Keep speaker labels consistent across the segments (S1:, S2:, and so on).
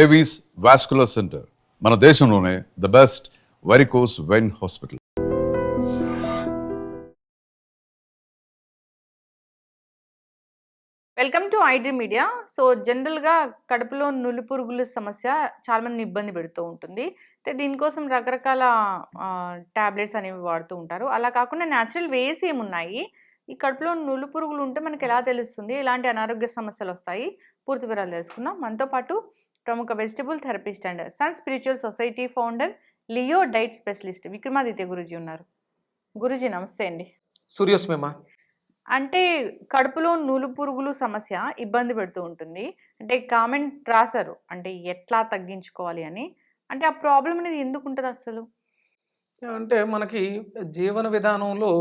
S1: Avis vascular centre మన దేశంలోనే the best varicose vein hospital
S2: welcome to ID media so జనరల్గా కడుపులో నులిపురుగుల సమస్య చాలామందిని ఇబ్బంది పెడుతూ ఉంటుంది. అయితే దీనికోసం రకరకాల ట్యాబ్లెట్స్ అనేవి వాడుతూ ఉంటారు. అలా కాకుండా న్యాచురల్ వేస్ ఏమున్నాయి? ఈ కడుపులో నులు పురుగులు ఉంటే మనకి ఎలా తెలుస్తుంది? ఎలాంటి అనారోగ్య సమస్యలు వస్తాయి? పూర్తి వివరాలు తెలుసుకుందాం. మనతో పాటు ప్రముఖ vegetable therapist and sun spiritual society founder Leo diet specialist Vikramaditya Guruji ఉన్నారు. గురుజీ నమస్తే అండి.
S3: సూర్యోస్మేమ
S2: అంటే కడుపులో నూలు పురుగులు సమస్య ఇబ్బంది పెడుతూ ఉంటుంది. అంటే కామెంట్ రాశారు. అంటే ఎట్లా తగ్గించుకోవాలి అని. అంటే ఆ ప్రాబ్లం అనేది ఎందుకు ఉంటుంది అసలు?
S3: అంటే మనకి జీవన విధానంలో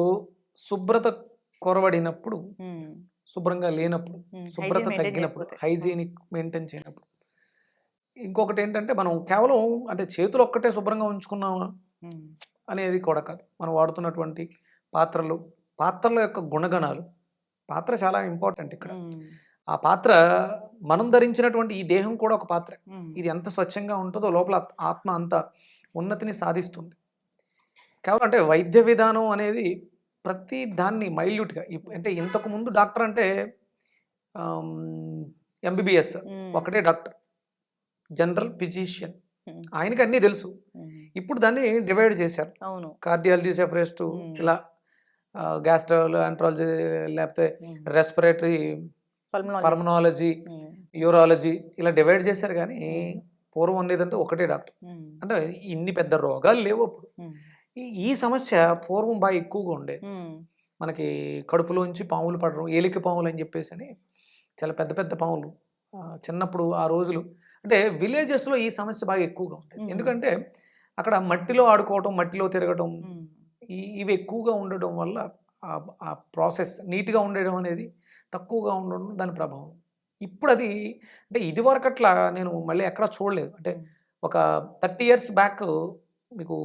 S3: శుభ్రత కొరవడినప్పుడు
S2: ఉమ్,
S3: శుభ్రంగా లేనప్పుడు శుభ్రత తగ్గినప్పుడు. హైజీనిక్ మెయింటైన్ చేయనప్పుడు ఇంకొకటి ఏంటంటే మనం కేవలం అంటే చేతులు ఒక్కటే శుభ్రంగా ఉంచుకున్నామా? అనేది కూడా కాదు. మనం వాడుతున్నటువంటి పాత్రలు పాత్రల యొక్క గుణగణాలు. పాత్ర చాలా ఇంపార్టెంట్ ఇక్కడ. ఆ పాత్ర మనం ధరించినటువంటి ఈ దేహం కూడా ఒక పాత్ర. ఇది ఎంత స్వచ్ఛంగా ఉంటుందో లోపల ఆత్మ అంత ఉన్నతిని సాధిస్తుంది. కేవలం అంటే వైద్య విధానం అనేది ప్రతి దాన్ని మైల్యూట్గా అంటే ఇంతకు ముందు డాక్టర్ అంటే ఎంబీబీఎస్ ఒకటే డాక్టర్. General physician. ఆయనకి అన్నీ తెలుసు. ఇప్పుడు దాన్ని డివైడ్ చేశారు.
S2: అవును.
S3: Cardiology separate. ఇలా గ్యాస్ట్రాలజీ ఆంట్రాలజీ లేకపోతే రెస్పిరేటరీ. పర్మనాలజీ యూరాలజీ ఇలా డివైడ్ చేశారు కానీ పూర్వం ఉండేదంటే ఒకటే డాక్టర్. అంటే ఇన్ని పెద్ద రోగాలు లేవు అప్పుడు. ఈ- సమస్య పూర్వం బాగా ఎక్కువగా ఉండే. మనకి కడుపులోంచి పాములు పడడం ఏలిక పాములు అని చెప్పేసి అని చాలా పెద్ద పెద్ద పాములు. చిన్నప్పుడు ఆ రోజులు అంటే విలేజెస్లో ఈ సమస్య బాగా ఎక్కువగా
S2: మ్మ్.
S3: ఎందుకంటే అక్కడ మట్టిలో ఆడుకోవటం మట్టిలో తిరగటం ఇవి ఎక్కువగా ఉండడం వల్ల ఆ- ప్రాసెస్ నీట్గా ఉండడం అనేది తక్కువగా ఉండడం దాని ప్రభావం. ఇప్పుడు అది అంటే ఇదివరకట్లా నేను మళ్ళీ ఎక్కడా చూడలేదు. అంటే ఒక థర్టీ ఇయర్స్ బ్యాక్ మీకు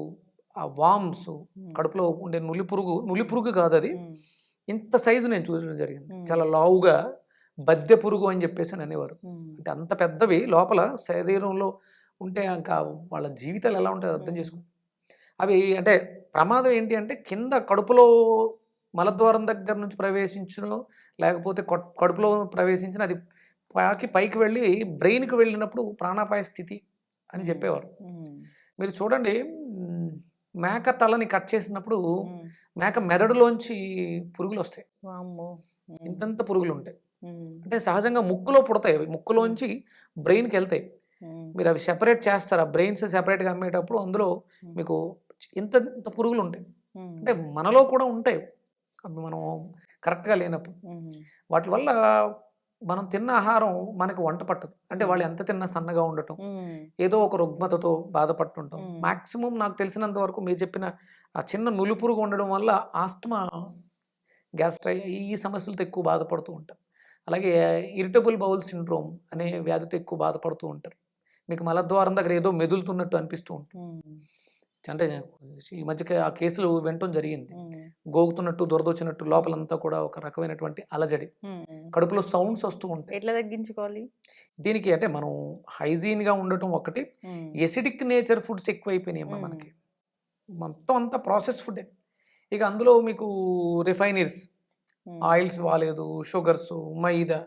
S3: ఆ వామ్స్ కడుపులో ఉండే నులి పురుగు నులి పురుగు కాదు అది ఇంత సైజు నేను చూసడం జరిగింది. చాలా లావుగా బద్దె పురుగు అని చెప్పేసి అని అనేవారు. అంటే అంత పెద్దవి లోపల శరీరంలో ఉంటే ఇంకా వాళ్ళ జీవితాలు ఎలా ఉంటాయో అర్థం. చేసుకో అవి అంటే ప్రమాదం ఏంటి అంటే కింద కడుపులో మలద్వారం దగ్గర నుంచి ప్రవేశించిన లేకపోతే కడుపులో ప్రవేశించిన అది పాకి పైకి వెళ్ళి బ్రెయిన్కి వెళ్ళినప్పుడు ప్రాణాపాయ స్థితి అని. చెప్పేవారు. మీరు చూడండి మేక తలని కట్ చేసినప్పుడు మేక మెదడులోంచి పురుగులు వస్తాయి. ఇంతంత పురుగులు ఉంటాయి. అంటే సహజంగా ముక్కులో పుడతాయి అవి. ముక్కులోంచి బ్రెయిన్కి వెళ్తాయి మీరు అవి సెపరేట్ చేస్తారు? ఆ బ్రెయిన్స్ సెపరేట్గా అమ్మేటప్పుడు అందులో మీకు ఇంత ఇంత పురుగులు ఉంటాయి. అంటే మనలో కూడా ఉంటాయి. అవి మనం కరెక్ట్గా లేనప్పుడు. వాటి వల్ల మనం తిన్న ఆహారం మనకు వంట పట్టదు. అంటే వాళ్ళు ఎంత తిన్నా సన్నగా ఉండటం ఏదో ఒక రుగ్మతతో బాధపడుతుంటాం. మాక్సిమం నాకు తెలిసినంత వరకు మీరు చెప్పిన ఆ చిన్న నులిపురుగు ఉండడం వల్ల ఆస్తమా గ్యాస్ట్రై ఈ సమస్యలతో ఎక్కువ బాధపడుతూ ఉంటారు అలాగే ఇరిటబుల్ బౌల్ సిండ్రోమ్ అనే వ్యాధితో ఎక్కువ బాధపడుతూ ఉంటారు. మీకు మలద్వారం దగ్గర ఏదో మెదులుతున్నట్టు అనిపిస్తూ ఉంటుంది. అంటే ఈ మధ్య ఆ కేసులు వినటం జరిగింది. గోగుతున్నట్టు దొరదొచ్చినట్టు లోపలంతా కూడా ఒక రకమైనటువంటి అలజడి. కడుపులో సౌండ్స్ వస్తూ ఉంటాయి.
S2: ఎట్లా తగ్గించుకోవాలి?
S3: దీనికి అంటే మనం హైజీన్గా ఉండటం ఒకటి. ఎసిడిక్ నేచర్ ఫుడ్స్ ఎక్కువైపోయినాయి అమ్మా
S2: మ్మ్.
S3: మనకి మొత్తం అంతా ప్రాసెస్ ఫుడ్ ఇక అందులో మీకు రిఫైనరీస్. ఆయిల్స్ బాగాలేదు షుగర్స్ మైదా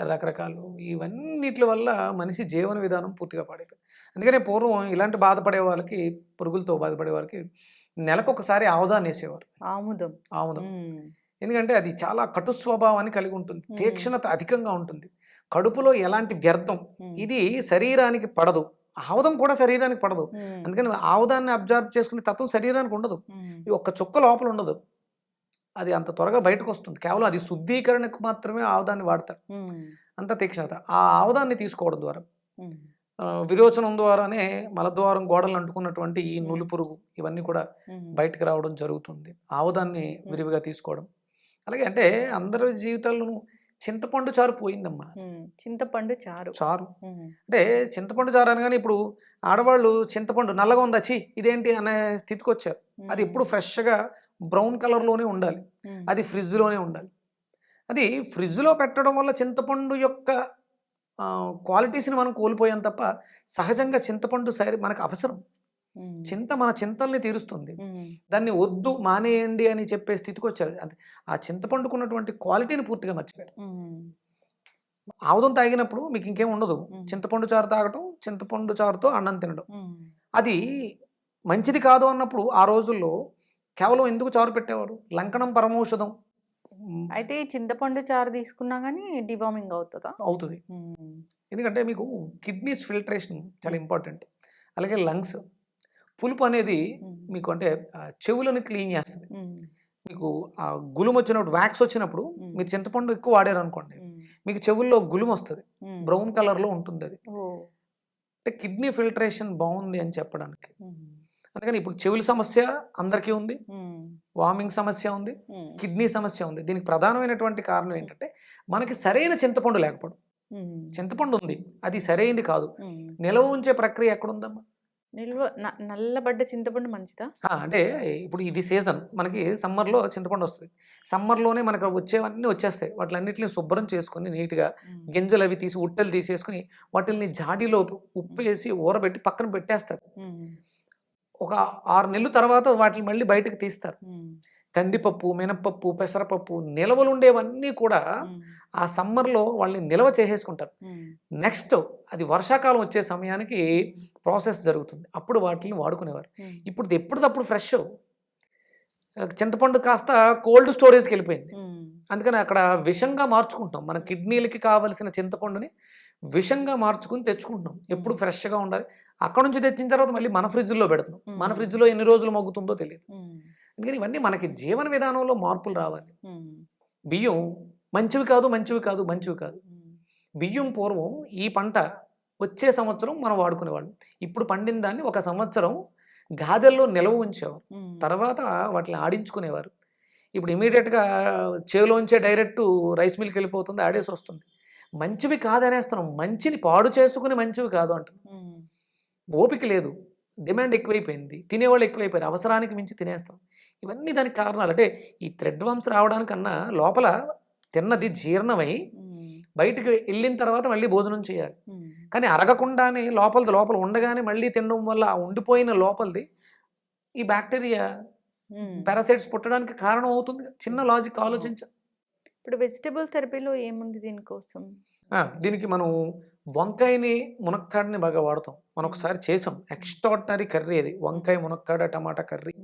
S3: రకరకాలు ఇవన్నిటి వల్ల మనిషి జీవన విధానం పూర్తిగా పాడైపోయింది అందుకనే పూర్వం ఇలాంటి బాధపడే వాళ్ళకి పురుగులతో బాధపడే వాళ్ళకి నెలకు ఒకసారి ఆముదాన్ని వేసేవారు.
S2: ఆముదం.
S3: ఆముదం. ఎందుకంటే అది చాలా కటు స్వభావాన్ని కలిగి ఉంటుంది. తీక్షణత అధికంగా ఉంటుంది. కడుపులో ఎలాంటి వ్యర్థం ఇది శరీరానికి పడదు. ఆముదం కూడా శరీరానికి పడదు. అందుకని ఆవుదాన్ని అబ్జర్వ్ చేసుకునే తత్వం శరీరానికి ఉండదు. ఈ ఒక్క చుక్క లోపల ఉండదు. అది అంత త్వరగా బయటకు వస్తుంది కేవలం అది శుద్ధీకరణకు మాత్రమే ఆవుదాన్ని వాడతారు. అంత తీక్షణత. ఆ ఆవుదాన్ని తీసుకోవడం ద్వారా. విరోచనం ద్వారానే మలద్వారం గోడలు అంటుకున్నటువంటి ఈ నులి పురుగు ఇవన్నీ కూడా బయటకు రావడం జరుగుతుంది. ఆవుదాన్ని విరివిగా తీసుకోవడం. అలాగే అంటే అందరి జీవితాల్లోనూ చింతపండు చారు పోయిందమ్మా
S2: చింతపండు చారు.
S3: చారు. అంటే చింతపండు చారు అనగానే ఇప్పుడు ఆడవాళ్ళు చింతపండు నల్లగా ఉందా? చి ఇదేంటి? అనే స్థితికి వచ్చారు అది ఎప్పుడు ఫ్రెష్గా బ్రౌన్ కలర్లోనే ఉండాలి. అది ఫ్రిడ్జ్లోనే ఉండాలి. అది ఫ్రిడ్జ్లో పెట్టడం వల్ల చింతపండు యొక్క క్వాలిటీస్ని మనం కోల్పోయాం తప్ప సహజంగా చింతపండు సరి మనకు అవసరం. చింత మన చింతల్ని తీరుస్తుంది. దాన్ని వద్దు మానేయండి అని చెప్పే స్థితికి వచ్చారు. అంటే ఆ చింతపండుకున్నటువంటి క్వాలిటీని పూర్తిగా మర్చిపోయారు. ఆముదం తాగినప్పుడు మీకు ఇంకేం ఉండదు. చింతపండు చారు తాగటం చింతపండు చారుతో అన్నం తినడం. అది మంచిది కాదు అన్నప్పుడు ఆ రోజుల్లో కేవలం ఎందుకు చారు పెట్టేవారు? లంకణం పరమౌషధం.
S2: అయితే చింతపండు చారు తీసుకున్నా కానీ డివార్మింగ్ అవుతుందా?
S3: అవుతుంది. ఎందుకంటే మీకు కిడ్నీస్ ఫిల్టరేషన్ చాలా. ఇంపార్టెంట్. అలాగే లంగ్స్. పులుపు అనేది మీకు అంటే చెవులను క్లీన్ చేస్తుంది. మీకు ఆ గులుము వచ్చినప్పుడు వ్యాక్స్ వచ్చినప్పుడు. మీరు చింతపండు ఎక్కువ వాడారు అనుకోండి మీకు చెవుల్లో గులుము వస్తుంది. బ్రౌన్ కలర్లో ఉంటుంది అది అంటే కిడ్నీ ఫిల్టరేషన్ బాగుంది అని చెప్పడానికి. అందుకని ఇప్పుడు చెవుల సమస్య అందరికీ ఉంది. వామింగ్ సమస్య ఉంది. కిడ్నీ సమస్య ఉంది. దీనికి ప్రధానమైనటువంటి కారణం ఏంటంటే మనకి సరైన చింతపండు లేకపోవడం. చింతపండు ఉంది. అది సరైనది కాదు. నిల్వ ఉంచే ప్రక్రియ ఎక్కడుందమ్మా?
S2: నిల్వ న- నల్లబడ్డ చింతపండు మంచిదా?
S3: అంటే ఇప్పుడు ఇది సీజన్. మనకి సమ్మర్లో చింతపండు వస్తుంది. సమ్మర్లోనే మనకు వచ్చేవన్నీ వచ్చేస్తాయి. వాటిలన్నింటిని శుభ్రం చేసుకొని నీట్గా గింజలు అవి తీసి ఉట్టలు తీసేసుకుని వాటిని జాడీలో ఉప్పు వేసి ఊరబెట్టి పక్కన పెట్టేస్తారు. ఒక ఆరు నెలల తర్వాత వాటిని మళ్ళీ బయటకు తీస్తారు. కందిపప్పు మినపప్పు పెసరపప్పు నిల్వలు ఉండేవన్నీ కూడా ఆ సమ్మర్లో వాళ్ళని నిల్వ చేసేసుకుంటారు. నెక్స్ట్ అది వర్షాకాలం వచ్చే సమయానికి ప్రాసెస్ జరుగుతుంది. అప్పుడు వాటిని వాడుకునేవారు. ఇప్పుడు ఎప్పటిదప్పుడు ఫ్రెష్. చింతపండు కాస్త కోల్డ్ స్టోరేజ్కి వెళ్ళిపోయింది. అందుకని అక్కడ విషంగా మార్చుకుంటాం మన కిడ్నీలకి కావలసిన చింతపండుని విషంగా మార్చుకుని తెచ్చుకుంటున్నాం. ఎప్పుడు ఫ్రెష్గా ఉండాలి. అక్కడ నుంచి తెచ్చిన తర్వాత మళ్ళీ మన ఫ్రిడ్జ్లో పెడుతున్నాం. మన. ఫ్రిడ్జ్లో ఎన్ని రోజులు మగ్గుతుందో తెలియదు.
S2: ఉమ్,
S3: అందుకని ఇవన్నీ మనకి జీవన విధానంలో మార్పులు రావాలి. బియ్యం మంచివి కాదు మంచివి కాదు మంచివి కాదు. బియ్యం పూర్వం ఈ పంట వచ్చే సంవత్సరం మనం వాడుకునేవాళ్ళం. ఇప్పుడు పండిన దాన్ని ఒక సంవత్సరం గాదెల్లో నిల్వ ఉంచేవారు. తర్వాత వాటిని ఆడించుకునేవారు. ఇప్పుడు ఇమీడియట్గా చేలోంచే డైరెక్ట్ రైస్ మిల్కి వెళ్ళిపోతుంది ఆడేసి వస్తుంది. మంచివి కాదనేస్తున్నాం. మంచిని పాడు చేసుకుని మంచివి కాదు అంటున్నాం ఓపిక లేదు. డిమాండ్ ఎక్కువైపోయింది. తినేవాళ్ళు ఎక్కువైపోయారు. అవసరానికి మించి తినేస్తాం. ఇవన్నీ దానికి కారణాలు. అంటే ఈ థ్రెడ్ వంశ రావడానికన్నా లోపల తిన్నది జీర్ణమై బయటికి వెళ్ళిన తర్వాత మళ్ళీ భోజనం చేయాలి. కానీ అరగకుండానే లోపలది లోపల ఉండగానే మళ్ళీ తినడం వల్ల ఉండిపోయిన లోపలిది ఈ బ్యాక్టీరియా. పారాసైట్స్ పుట్టడానికి కారణం అవుతుంది. చిన్న లాజిక్ ఆలోచించ
S2: ఇప్పుడు వెజిటబుల్ థెరపీలో ఏముంది దీనికోసం?
S3: దీనికి మనం వంకాయని మునక్కాడని బాగా వాడతాం. మనం ఒకసారి చేసాం. ఎక్స్ట్రాడినరీ కర్రీ అది. వంకాయ మునక్కాడ టమాటా కర్రీ.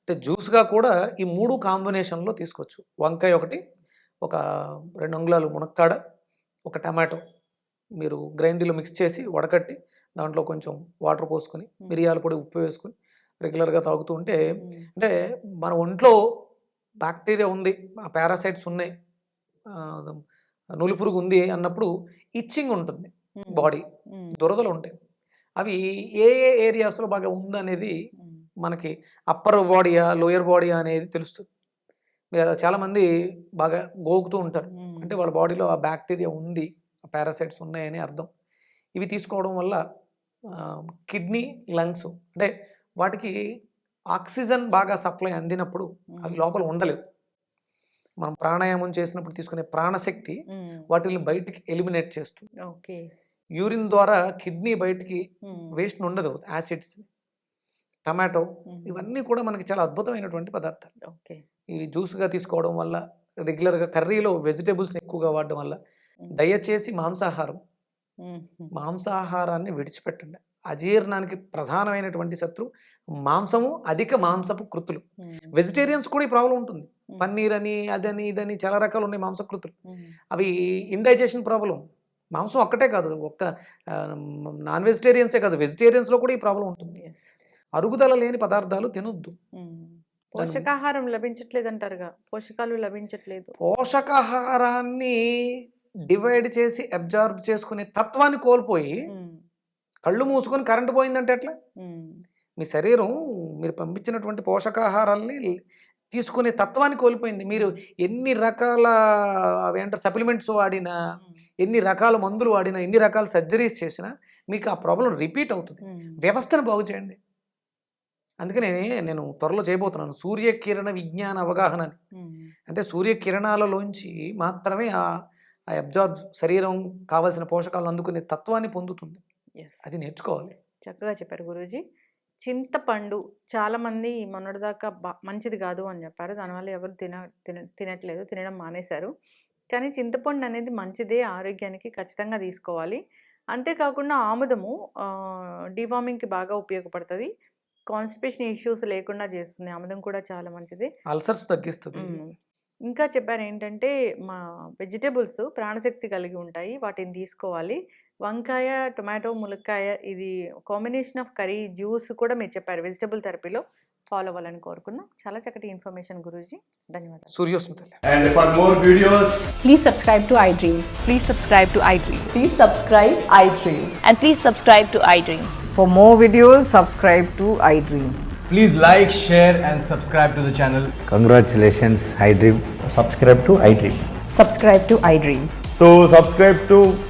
S3: అంటే జ్యూస్గా కూడా ఈ మూడు కాంబినేషన్లో తీసుకోవచ్చు. వంకాయ ఒకటి ఒక రెండు అంగుళాలు మునక్కాడ ఒక టమాటో మీరు గ్రైండీలో మిక్స్ చేసి వడకట్టి దాంట్లో కొంచెం వాటర్ పోసుకొని మిరియాల పొడి ఉప్పు వేసుకొని రెగ్యులర్గా తాగుతూ ఉంటే అంటే మన ఒంట్లో బ్యాక్టీరియా ఉంది ఆ పారాసైట్స్ ఉన్నాయి ఆ, నులి పురుగు ఉంది అన్నప్పుడు ఇచ్చింగ్ ఉంటుంది బాడీ దురదలు ఉంటాయి. అవి ఏ ఏ ఏరియాస్లో బాగా ఉందనేది మనకి అప్పర్ బాడీయా లోయర్ బాడీయా అనేది తెలుస్తుంది. మీరు చాలామంది బాగా గోకుతూ ఉంటారు. అంటే వాళ్ళ బాడీలో ఆ బ్యాక్టీరియా ఉంది ఆ పారాసైట్స్ ఉన్నాయని అర్థం. ఇవి తీసుకోవడం వల్ల కిడ్నీ లంగ్స్ అంటే వాటికి ఆక్సిజన్ బాగా సప్లై అందినప్పుడు అవి లోపల ఉండలేవు. మనం ప్రాణాయామం చేసినప్పుడు తీసుకునే ప్రాణశక్తి వాటిని బయటికి ఎలిమినేట్ చేస్తుంది.
S2: ఓకే.
S3: యూరిన్ ద్వారా కిడ్నీ బయటికి వేస్ట్ ఉండదు యాసిడ్స్ టమాటో ఇవన్నీ కూడా మనకి చాలా అద్భుతమైనటువంటి పదార్థాలు.
S2: ఓకే.
S3: ఇవి జ్యూస్గా తీసుకోవడం వల్ల రెగ్యులర్గా కర్రీలో వెజిటేబుల్స్ ఎక్కువగా వాడడం వల్ల దయచేసి మాంసాహారం మాంసాహారాన్ని విడిచిపెట్టండి. అజీర్ణానికి ప్రధానమైనటువంటి శత్రు. మాంసము అధిక మాంసపు కృతులు. వెజిటేరియన్స్ కూడా ఈ ప్రాబ్లం ఉంటుంది. పన్నీర్ అని అదని ఇదని చాలా రకాలు ఉన్నాయి మాంసకృతులు అవి ఇండైజెషన్ ప్రాబ్లం మాంసం ఒక్కటే కాదు ఒక్క నాన్ వెజిటేరియన్సే కాదు వెజిటేరియన్స్లో కూడా ఈ ప్రాబ్లం ఉంటుంది. అరుగుదల లేని పదార్థాలు తినొద్దు.
S2: పోషకాహారం లభించట్లేదు అంటారుగా పోషకాలు లభించట్లేదు.
S3: పోషకాహారాన్ని డివైడ్ చేసి అబ్జార్బ్ చేసుకునే తత్వాన్ని కోల్పోయి కళ్ళు మూసుకొని కరెంటు పోయిందంటే ఎట్లా? మీ శరీరం మీరు పంపించినటువంటి పోషకాహారాల్ని తీసుకునే తత్వాన్ని కోల్పోయింది. మీరు ఎన్ని రకాల అవేంటారు సప్లిమెంట్స్ వాడినా ఎన్ని రకాల మందులు వాడినా ఎన్ని రకాల సర్జరీస్ చేసినా మీకు ఆ ప్రాబ్లం రిపీట్ అవుతుంది. వ్యవస్థను బాగు చేయండి. అందుకనే నేను త్వరలో చేయబోతున్నాను. సూర్యకిరణ విజ్ఞాన అవగాహన అని. అంటే సూర్యకిరణాలలోంచి మాత్రమే ఆ అబ్జార్బ్ శరీరం కావాల్సిన పోషకాలను అందుకునే తత్వాన్ని పొందుతుంది. అది నేర్చుకోవాలి.
S2: చక్కగా చెప్పారు గురూజీ. చింతపండు చాలామంది మొన్నటిదాకా బా మంచిది కాదు అని చెప్పారు. దానివల్ల ఎవరు తిన తిన తినట్లేదు తినడం మానేశారు. కానీ చింతపండు అనేది మంచిదే ఆరోగ్యానికి ఖచ్చితంగా తీసుకోవాలి. అంతేకాకుండా ఆముదము డివార్మింగ్కి బాగా ఉపయోగపడుతుంది. కాన్స్టిపేషన్ ఇష్యూస్ లేకుండా చేస్తుంది. ఆముదం కూడా చాలా మంచిది.
S3: అల్సర్స్ తగ్గిస్తుంది.
S2: ఇంకా చెప్పారు ఏంటంటే మా వెజిటేబుల్స్ ప్రాణశక్తి కలిగి ఉంటాయి. వాటిని తీసుకోవాలి. వంకాయ టొమాటో ములక్కాయ ఇది కాంబినేషన్ ఆఫ్ కర్రీ జ్యూస్ కూడా మీరు చెప్పారు వెజిటేబుల్ థెరపీలో ఫాలో అవ్వాలని కోరుకున్నాం చాలా చక్కటి ఇన్ఫర్మేషన్ గురూజీ ధన్యవాదాలు
S3: సూర్యోస్మితల్లి
S4: And for more videos,
S5: Please subscribe to iDream.
S6: Please subscribe to iDream.
S5: Please subscribe iDream.
S6: And please subscribe to iDream.
S7: For more videos, subscribe to iDream.
S4: please like, share, and subscribe to the channel.
S8: Congratulations, iDream.
S9: subscribe to iDream.
S5: Subscribe to iDream.
S9: So subscribe to iDream Media.
S10: I